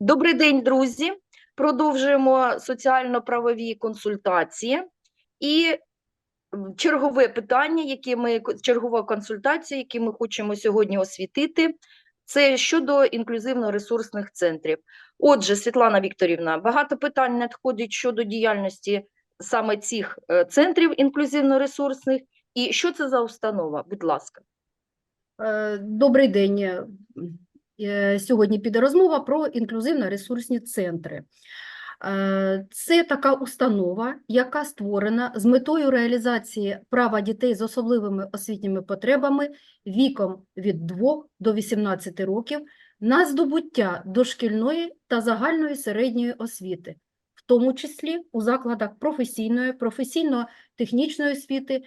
Добрий день, друзі. Продовжуємо соціально-правові консультації. І чергове питання, яке ми чергова консультація, яку ми хочемо сьогодні освітити, це щодо інклюзивно-ресурсних центрів. Отже, Світлана Вікторівна, багато питань надходить щодо діяльності саме цих е, центрів інклюзивно-ресурсних. І що це за установа? Будь ласка. Е, Добрий день. Е, Сьогодні піде розмова про інклюзивно-ресурсні центри. Е, Це така установа, яка створена з метою реалізації права дітей з особливими освітніми потребами віком від 2 до 18 років на здобуття дошкільної та загальної середньої освіти, в тому числі у закладах професійної, професійно-технічної освіти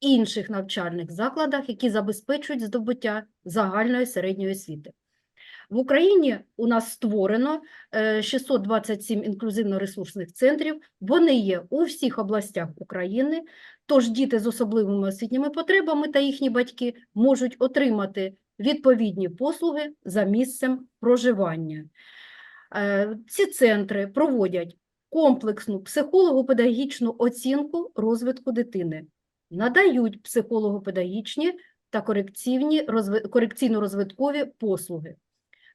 інших навчальних закладах, які забезпечують здобуття загальної середньої освіти. В Україні у нас створено е, 627 інклюзивно-ресурсних центрів. Вони є у всіх областях України, тож діти з особливими освітніми потребами та їхні батьки можуть отримати відповідні послуги за місцем проживання. Е, Ці центри проводять комплексну психолого-педагогічну оцінку розвитку дитини, надають психолого-педагогічні та корекційно-розвиткові послуги,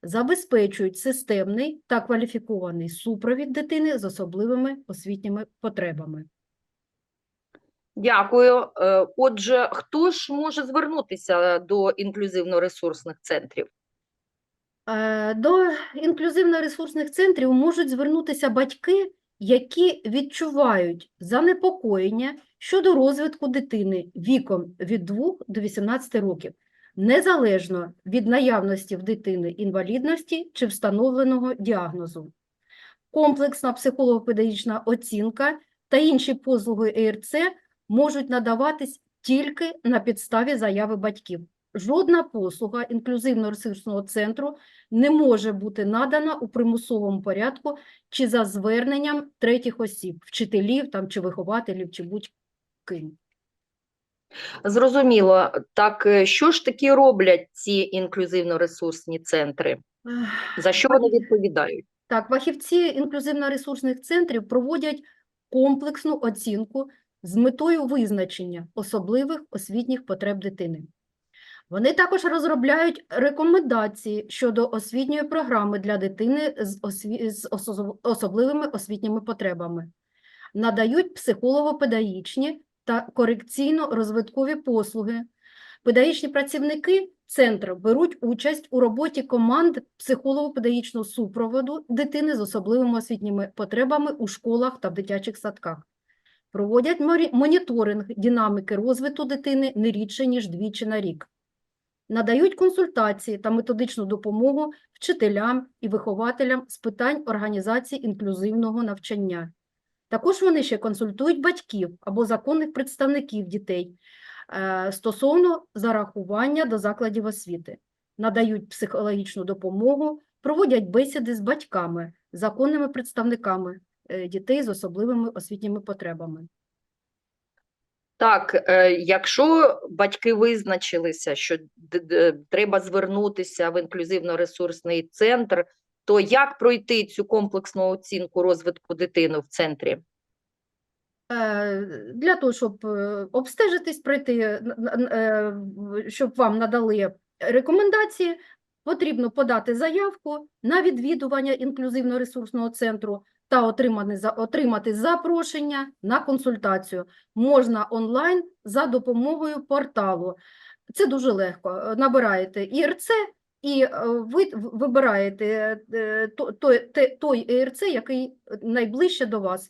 забезпечують системний та кваліфікований супровід дитини з особливими освітніми потребами. Дякую. Е, Отже, хто ж може звернутися до інклюзивно-ресурсних центрів? Е, До інклюзивно-ресурсних центрів можуть звернутися батьки, які відчувають занепокоєння щодо розвитку дитини віком від 2 до 18 років, незалежно від наявності в дитини інвалідності чи встановленого діагнозу. Комплексна психолого-педагогічна оцінка та інші послуги ЕРЦ можуть надаватись тільки на підставі заяви батьків. Жодна послуга інклюзивно-ресурсного центру не може бути надана у примусовому порядку чи за зверненням третіх осіб, вчителів там, чи вихователів, чи будь-ким. Зрозуміло. Так, е, що ж таки роблять ці інклюзивно-ресурсні центри? За що вони відповідають? Так, фахівці інклюзивно-ресурсних центрів проводять комплексну оцінку з метою визначення особливих освітніх потреб дитини. Вони також розробляють рекомендації щодо освітньої програми для дитини з, осві... з осо- особливими освітніми потребами, надають психолого-педагогічні та корекційно-розвиткові послуги. Педагогічні працівники центру беруть участь у роботі команд психолого-педагогічного супроводу дитини з особливими освітніми потребами у школах та в дитячих садках. Проводять моніторинг динаміки розвитку дитини не рідше, ніж двічі на рік. Надають консультації та методичну допомогу вчителям і вихователям з питань організації інклюзивного навчання. Також вони ще консультують батьків або законних представників дітей е, стосовно зарахування до закладів освіти, надають психологічну допомогу, проводять бесіди з батьками, законними представниками е, дітей з особливими освітніми потребами. Так, е, якщо батьки визначилися, що треба звернутися в інклюзивно-ресурсний центр, то як пройти цю комплексну оцінку розвитку дитини в центрі? Е, Для того, щоб е, обстежитись, пройти, е, щоб вам надали рекомендації, потрібно подати заявку на відвідування інклюзивно-ресурсного центру та отримати, запрошення на консультацію. Можна онлайн за допомогою порталу. Це дуже легко. Набираєте ІРЦ і е, ви вибираєте е, той, той ІРЦ, який найближче до вас.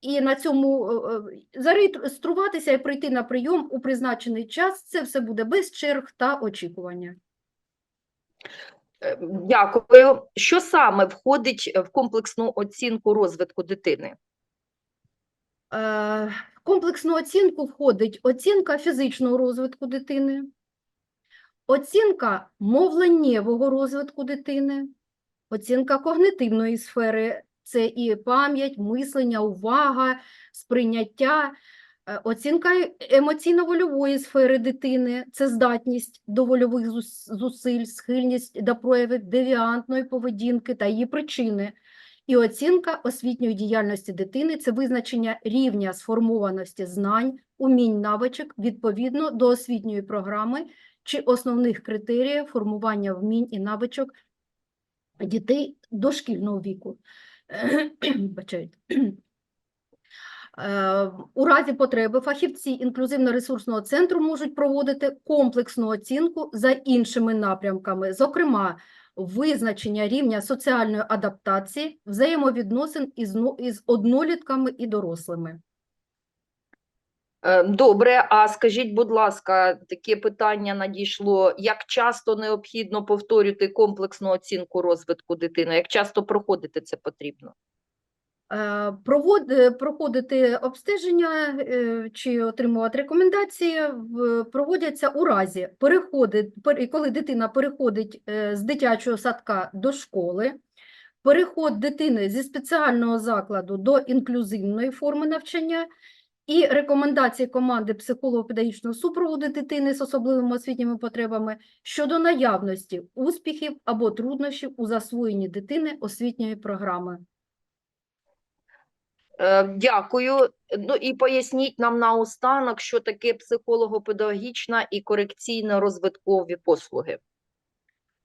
І на цьому е, зареєструватися і прийти на прийом у призначений час. Це все буде без черг та очікування. Дякую. Що саме входить в комплексну оцінку розвитку дитини? В комплексну оцінку входить оцінка фізичного розвитку дитини, оцінка мовленнєвого розвитку дитини, оцінка когнитивної сфери, це і пам'ять, мислення, увага, сприйняття, Е, Оцінка емоційно-вольової сфери дитини це здатність до вольових зусиль, схильність до проявів девіантної поведінки та її причини. І оцінка освітньої діяльності дитини це визначення рівня сформованості знань, умінь, навичок відповідно до освітньої програми чи основних критеріїв формування вмінь і навичок дітей дошкільного віку. Е, У разі потреби фахівці інклюзивно-ресурсного центру можуть проводити комплексну оцінку за іншими напрямками, зокрема, визначення рівня соціальної адаптації, взаємовідносин ну- із однолітками і дорослими. Е, Добре, а скажіть, будь ласка, таке питання надійшло: як часто необхідно повторювати комплексну оцінку розвитку дитини? Як часто проходити це потрібно? Е, е, проходити обстеження чи отримувати рекомендації проводяться у разі переходи, пер- коли дитина переходить з дитячого садка до школи, переход дитини зі спеціального закладу до інклюзивної форми навчання і рекомендації команди психолого-педагогічного супроводу дитини з особливими освітніми потребами щодо наявності успіхів або труднощів у засвоєнні дитини освітньої програми. Е, Дякую. Ну і поясніть нам наостанок, що таке психолого-педагогічна і корекційно-розвиткові послуги.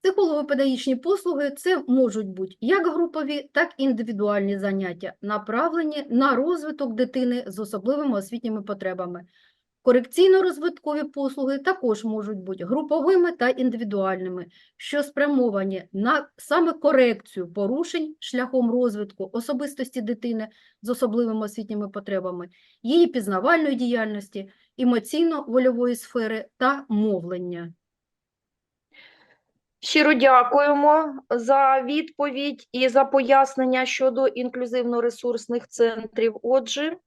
Психолого-педагогічні послуги це можуть бути як групові, так і індивідуальні заняття, направлені на розвиток дитини з особливими освітніми потребами. Корекційно-розвиткові послуги також можуть бути груповими та індивідуальними, що спрямовані на саме корекцію порушень шляхом розвитку особистості дитини з особливими освітніми потребами, її пізнавальної діяльності, емоційно-вольової сфери та мовлення. Щиро дякуємо за відповідь і за пояснення щодо інклюзивно-ресурсних центрів. Отже,